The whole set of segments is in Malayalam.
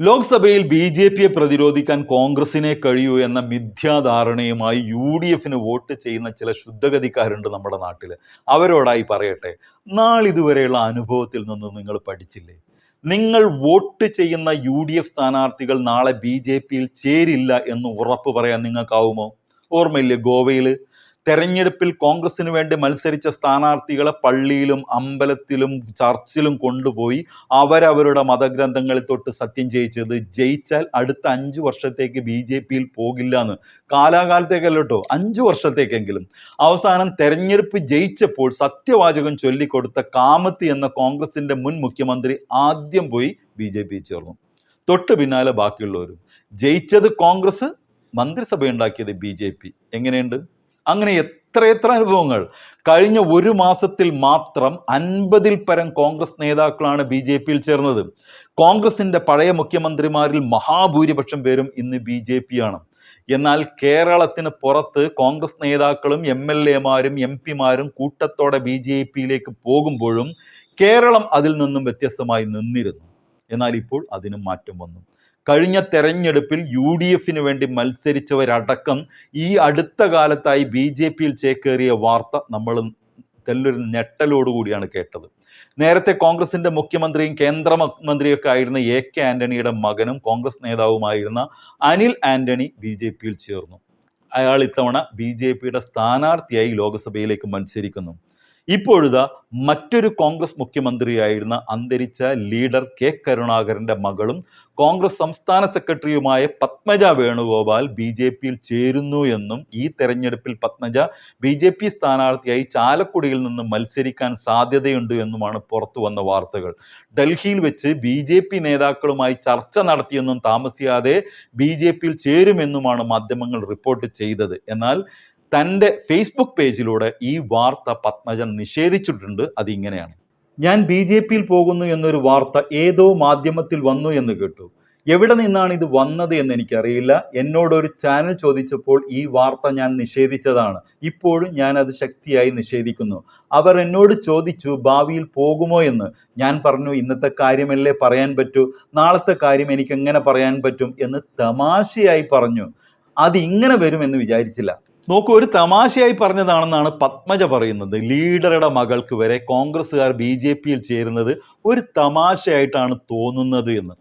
ലോക്സഭയിൽ ബി ജെ പിയെ പ്രതിരോധിക്കാൻ കോൺഗ്രസിനെ കഴിയൂ എന്ന മിഥ്യാധാരണയുമായി യു ഡി എഫിന് വോട്ട് ചെയ്യുന്ന ചില ശുദ്ധഗതിക്കാരുണ്ട് നമ്മുടെ നാട്ടിൽ അവരോടായി പറയട്ടെ നാളിതുവരെയുള്ള അനുഭവത്തിൽ നിന്ന് നിങ്ങൾ പഠിച്ചില്ലേ? നിങ്ങൾ വോട്ട് ചെയ്യുന്ന യു ഡി എഫ് സ്ഥാനാർത്ഥികൾ നാളെ ബി ജെ പിയിൽ ചേരില്ല എന്ന് ഉറപ്പ് പറയാൻ നിങ്ങൾക്കാവുമോ? ഓർമ്മയില്ലേ ഗോവയിൽ തെരഞ്ഞെടുപ്പിൽ കോൺഗ്രസിന് വേണ്ടി മത്സരിച്ച സ്ഥാനാർത്ഥികളെ പള്ളിയിലും അമ്പലത്തിലും ചർച്ചിലും കൊണ്ടുപോയി അവരവരുടെ മതഗ്രന്ഥങ്ങളിൽ തൊട്ട് സത്യം ചെയ്യിച്ചത് ജയിച്ചാൽ അടുത്ത അഞ്ച് വർഷത്തേക്ക് ബി ജെ പിയിൽ പോകില്ല എന്ന് കാലാകാലത്തേക്കല്ല കേട്ടോ അഞ്ച് വർഷത്തേക്കെങ്കിലും. അവസാനം തെരഞ്ഞെടുപ്പ് ജയിച്ചപ്പോൾ സത്യവാചകം ചൊല്ലിക്കൊടുത്ത കാമത്ത് എന്ന കോൺഗ്രസിന്റെ മുൻ മുഖ്യമന്ത്രി ആദ്യം പോയി ബി ജെ പി ചേർന്നു. തൊട്ട് പിന്നാലെ ബാക്കിയുള്ളവരും. ജയിച്ചത് കോൺഗ്രസ് മന്ത്രിസഭ ഉണ്ടാക്കിയത് ബി ജെ പി. എങ്ങനെയുണ്ട്? അങ്ങനെ എത്രയെത്ര അനുഭവങ്ങൾ. കഴിഞ്ഞ ഒരു മാസത്തിൽ മാത്രം അൻപതിൽ പരം കോൺഗ്രസ് നേതാക്കളാണ് ബി ജെ പിയിൽ ചേർന്നത്. കോൺഗ്രസിന്റെ പഴയ മുഖ്യമന്ത്രിമാരിൽ മഹാഭൂരിപക്ഷം പേരും ഇന്ന് ബി ജെ പി ആണ് എന്നാൽ കേരളത്തിന് പുറത്ത് കോൺഗ്രസ് നേതാക്കളും എം എൽ എമാരും എം പിമാരും കൂട്ടത്തോടെ ബി ജെ പിയിലേക്ക് പോകുമ്പോഴും കേരളം അതിൽ നിന്നും വ്യത്യസ്തമായി നിന്നിരുന്നു. എന്നാൽ ഇപ്പോൾ അതിനും മാറ്റം വന്നു. കഴിഞ്ഞ തെരഞ്ഞെടുപ്പിൽ യു ഡി എഫിന് വേണ്ടി മത്സരിച്ചവരടക്കം ഈ അടുത്ത കാലത്തായി ബി ജെ പിയിൽ ചേക്കേറിയ വാർത്ത നമ്മൾ തെല്ലൊരു ഞെട്ടലോടുകൂടിയാണ് കേട്ടത്. നേരത്തെ കോൺഗ്രസിന്റെ മുഖ്യമന്ത്രിയും കേന്ദ്രമന്ത്രിയൊക്കെ ആയിരുന്ന എ കെ ആന്റണിയുടെ മകനും കോൺഗ്രസ് നേതാവുമായിരുന്ന അനിൽ ആന്റണി ബി ജെ പിയിൽ ചേർന്നു. അയാൾ ഇത്തവണ ബി ജെ പിയുടെ സ്ഥാനാർത്ഥിയായി ലോക്സഭയിലേക്ക് മത്സരിക്കുന്നു. ഇപ്പോഴിതാ മറ്റൊരു കോൺഗ്രസ് മുഖ്യമന്ത്രിയായിരുന്ന അന്തരിച്ച ലീഡർ കെ കരുണാകരന്റെ മകളും കോൺഗ്രസ് സംസ്ഥാന സെക്രട്ടറിയുമായ പത്മജ വേണുഗോപാൽ ബി ജെ പിയിൽ ചേരുന്നു എന്നും ഈ തെരഞ്ഞെടുപ്പിൽ പത്മജ ബി ജെ പി സ്ഥാനാർത്ഥിയായി ചാലക്കുടിയിൽ നിന്ന് മത്സരിക്കാൻ സാധ്യതയുണ്ട് എന്നുമാണ് പുറത്തു വന്ന വാർത്തകൾ. ഡൽഹിയിൽ വെച്ച് ബി ജെ പി നേതാക്കളുമായി ചർച്ച നടത്തിയെന്നും താമസിയാതെ ബി ജെ പിയിൽ ചേരുമെന്നുമാണ് മാധ്യമങ്ങൾ റിപ്പോർട്ട് ചെയ്തത്. എന്നാൽ തന്റെ ഫേസ്ബുക്ക് പേജിലൂടെ ഈ വാർത്ത പത്മജൻ നിഷേധിച്ചിട്ടുണ്ട്. അതിങ്ങനെയാണ്. ഞാൻ ബി ജെ പിയിൽ പോകുന്നു എന്നൊരു വാർത്ത ഏതോ മാധ്യമത്തിൽ വന്നു എന്ന് കേട്ടു. എവിടെ നിന്നാണ് ഇത് വന്നത് എന്ന് എനിക്കറിയില്ല. എന്നോട് ഒരു ചാനൽ ചോദിച്ചപ്പോൾ ഈ വാർത്ത ഞാൻ നിഷേധിച്ചതാണ്. ഇപ്പോഴും ഞാൻ അത് ശക്തിയായി നിഷേധിക്കുന്നു. അവർ എന്നോട് ചോദിച്ചു ഭാവിയിൽ പോകുമോ എന്ന്? ഞാൻ പറഞ്ഞു ഇന്നത്തെ കാര്യമല്ലേ പറയാൻ പറ്റൂ? നാളത്തെ കാര്യം എനിക്ക് എങ്ങനെ പറയാൻ പറ്റും? എന്ന് തമാശയായി പറഞ്ഞു. അത് ഇങ്ങനെ വരുമെന്ന് വിചാരിച്ചില്ല. നോക്കൂ ഒരു തമാശയായി പറഞ്ഞതാണെന്നാണ് പത്മജ പറയുന്നത്. ലീഡറുടെ മകൾക്ക് വരെ കോൺഗ്രസ്സുകാർ ബി ജെ പിയിൽ ചേരുന്നത് ഒരു തമാശയായിട്ടാണ് തോന്നുന്നത് എന്ന്.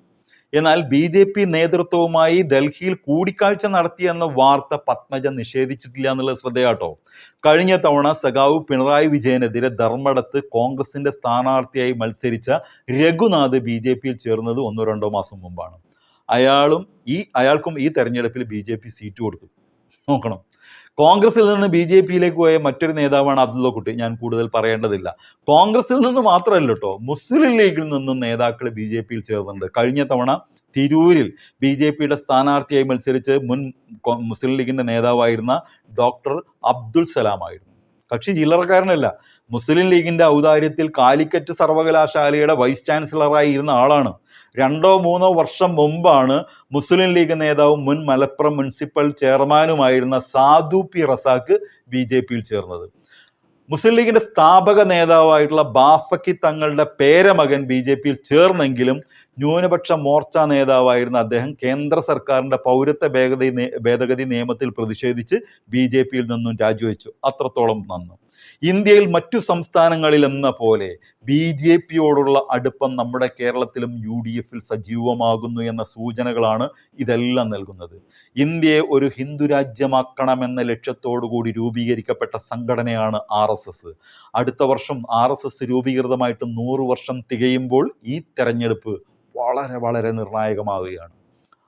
എന്നാൽ ബി ജെ പി നേതൃത്വവുമായി ഡൽഹിയിൽ കൂടിക്കാഴ്ച നടത്തിയെന്ന വാർത്ത പത്മജ നിഷേധിച്ചിട്ടില്ല എന്നുള്ളത് ശ്രദ്ധയാട്ടോ. കഴിഞ്ഞ തവണ സഖാവ് പിണറായി വിജയനെതിരെ ധർമ്മടത്ത് കോൺഗ്രസിന്റെ സ്ഥാനാർത്ഥിയായി മത്സരിച്ച രഘുനാഥ് ബി ജെ പിയിൽ ചേർന്നത് ഒന്നോ രണ്ടോ മാസം മുമ്പാണ്. അയാളും ഈ അയാൾക്കും ഈ തെരഞ്ഞെടുപ്പിൽ ബി ജെ പി സീറ്റ് കൊടുത്തു. നോക്കണം. കോൺഗ്രസിൽ നിന്ന് ബി ജെ പിയിലേക്ക് പോയ മറ്റൊരു നേതാവാണ് അബ്ദുള്ള കുട്ടി. ഞാൻ കൂടുതൽ പറയേണ്ടതില്ല. കോൺഗ്രസിൽ നിന്ന് മാത്രമല്ല കേട്ടോ മുസ്ലിം ലീഗിൽ നിന്നും നേതാക്കൾ ബി ജെ പിയിൽ ചേർന്നിട്ടുണ്ട്. കഴിഞ്ഞ തവണ തിരൂരിൽ ബി ജെ പിയുടെ സ്ഥാനാർത്ഥിയായി മത്സരിച്ച് മുൻ മുസ്ലിം ലീഗിന്റെ നേതാവായിരുന്ന ഡോക്ടർ അബ്ദുൽ സലാം ആയിരുന്നു കക്ഷി ചില്ലറക്കാരനല്ല. മുസ്ലിം ലീഗിന്റെ ഔദാര്യത്തിൽ കാലിക്കറ്റ് സർവകലാശാലയുടെ വൈസ് ചാൻസലറായി ഇരുന്ന ആളാണ്. രണ്ടോ മൂന്നോ വർഷം മുമ്പാണ് മുസ്ലിം ലീഗ് നേതാവും മുൻ മലപ്പുറം മുനിസിപ്പൽ ചെയർമാനുമായിരുന്ന സാധു പി റസാക്ക് ബി ജെ പിയിൽ ചേർന്നത്. മുസ്ലിം ലീഗിന്റെ സ്ഥാപക നേതാവായിട്ടുള്ള ബാഫക്കി തങ്ങളുടെ പേരമകൻ ബി ജെ പിയിൽ ചേർന്നെങ്കിലും ന്യൂനപക്ഷ മോർച്ച നേതാവായിരുന്ന അദ്ദേഹം കേന്ദ്ര സർക്കാരിന്റെ പൗരത്വ ഭേദഗതി ഭേദഗതി നിയമത്തിൽ പ്രതിഷേധിച്ച് ബി ജെ പിയിൽ നിന്നും രാജിവെച്ചു. അത്രത്തോളം നന്നു. ഇന്ത്യയിൽ മറ്റു സംസ്ഥാനങ്ങളിൽ എന്ന പോലെ ബി ജെ പിയോടുള്ള അടുപ്പം നമ്മുടെ കേരളത്തിലും യു ഡി എഫിൽ സജീവമാകുന്നു എന്ന സൂചനകളാണ് ഇതെല്ലാം നൽകുന്നത്. ഇന്ത്യയെ ഒരു ഹിന്ദു രാജ്യമാക്കണമെന്ന ലക്ഷ്യത്തോടു കൂടി രൂപീകരിക്കപ്പെട്ട സംഘടനയാണ് ആർ എസ് എസ്. അടുത്ത വർഷം ആർ എസ് എസ് രൂപീകൃതമായിട്ട് നൂറ് വർഷം തികയുമ്പോൾ ഈ തെരഞ്ഞെടുപ്പ് വളരെ വളരെ നിർണായകമാവുകയാണ്.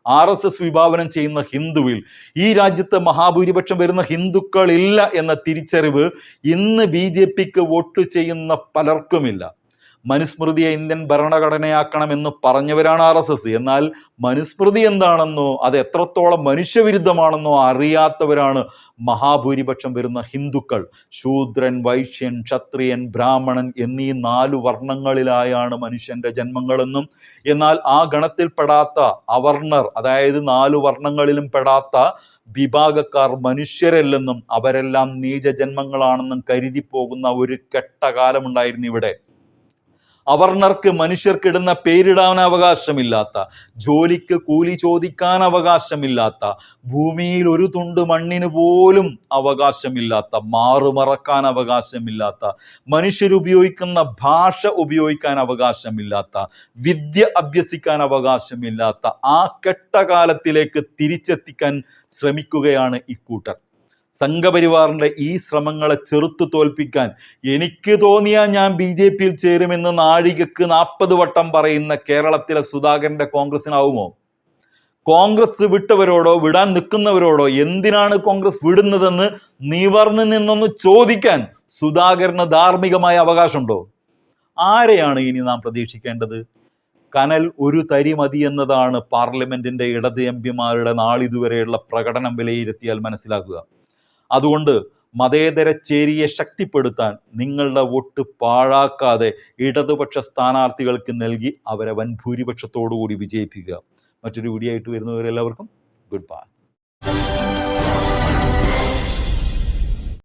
ആർ എസ് എസ് വിഭാവനം ചെയ്യുന്ന ഹിന്ദുവിൽ ഈ രാജ്യത്ത് മഹാഭൂരിപക്ഷം വരുന്ന ഹിന്ദുക്കളില്ല എന്ന തിരിച്ചറിവ് ഇന്ന് ബി ജെ പിക്ക് വോട്ട് ചെയ്യുന്ന പലർക്കുമില്ല. മനുസ്മൃതിയെ ഇന്ത്യൻ ഭരണഘടനയാക്കണമെന്ന് പറഞ്ഞവരാണ് ആർ എസ് എസ്. എന്നാൽ മനുസ്മൃതി എന്താണെന്നോ അത് എത്രത്തോളം മനുഷ്യവിരുദ്ധമാണെന്നോ അറിയാത്തവരാണ് മഹാഭൂരിപക്ഷം വരുന്ന ഹിന്ദുക്കൾ. ശൂദ്രൻ വൈശ്യൻ ക്ഷത്രിയൻ ബ്രാഹ്മണൻ എന്നീ നാലു വർണങ്ങളിലായാണ് മനുഷ്യന്റെ ജന്മങ്ങളെന്നും എന്നാൽ ആ ഗണത്തിൽപ്പെടാത്ത അവർണർ അതായത് നാലു വർണങ്ങളിലും പെടാത്ത വിഭാഗക്കാർ മനുഷ്യരല്ലെന്നും അവരെല്ലാം നീചജന്മങ്ങളാണെന്നും കരുതി പോകുന്ന ഒരു കെട്ടകാലമുണ്ടായിരുന്നു ഇവിടെ. അവർണർക്ക് മനുഷ്യർക്കിടുന്ന പേരിടാൻ അവകാശമില്ലാത്ത ജോലിക്ക് കൂലി ചോദിക്കാൻ അവകാശമില്ലാത്ത ഭൂമിയിൽ ഒരു തുണ്ട് മണ്ണിന് പോലും അവകാശമില്ലാത്ത മാറുമറക്കാൻ അവകാശമില്ലാത്ത മനുഷ്യരുപയോഗിക്കുന്ന ഭാഷ ഉപയോഗിക്കാൻ അവകാശമില്ലാത്ത വിദ്യ അഭ്യസിക്കാൻ അവകാശമില്ലാത്ത ആ കെട്ടകാലത്തിലേക്ക് തിരിച്ചെത്തിക്കാൻ ശ്രമിക്കുകയാണ് ഇക്കൂട്ടർ സംഘപരിവാറിന്റെ ഈ ശ്രമങ്ങളെ ചെറുത്തു തോൽപ്പിക്കാൻ എനിക്ക് തോന്നിയാൽ ഞാൻ ബി ജെ പിയിൽ ചേരുമെന്ന് നാഴികക്ക് നാൽപ്പത് വട്ടം പറയുന്ന കേരളത്തിലെ സുധാകരന്റെ കോൺഗ്രസിനാവുമോ കോൺഗ്രസ് വിട്ടവരോടോ വിടാൻ നിൽക്കുന്നവരോടോ എന്തിനാണ് കോൺഗ്രസ് വിടുന്നതെന്ന് നിവർന്നു നിന്നൊന്ന് ചോദിക്കാൻ സുധാകരന് ധാർമ്മികമായ അവകാശമുണ്ടോ? ആരെയാണ് ഇനി നാം പ്രതീക്ഷിക്കേണ്ടത്? കനൽ ഒരു തരി മതി എന്നതാണ് പാർലമെന്റിന്റെ ഇടത് എം പിമാരുടെ നാളിതുവരെയുള്ള പ്രകടനം വിലയിരുത്തിയാൽ മനസ്സിലാക്കുക. അതുകൊണ്ട് മതേതര ചേരിയെ ശക്തിപ്പെടുത്താൻ നിങ്ങളുടെ വോട്ട് പാഴാക്കാതെ ഇടതുപക്ഷ സ്ഥാനാർത്ഥികൾക്ക് നൽകി അവരെ വൻ ഭൂരിപക്ഷത്തോടു കൂടി വിജയിപ്പിക്കുക. മറ്റൊരു വീഡിയോ ആയിട്ട് വരുന്നവരെല്ലാവർക്കും ഗുഡ് ബൈ.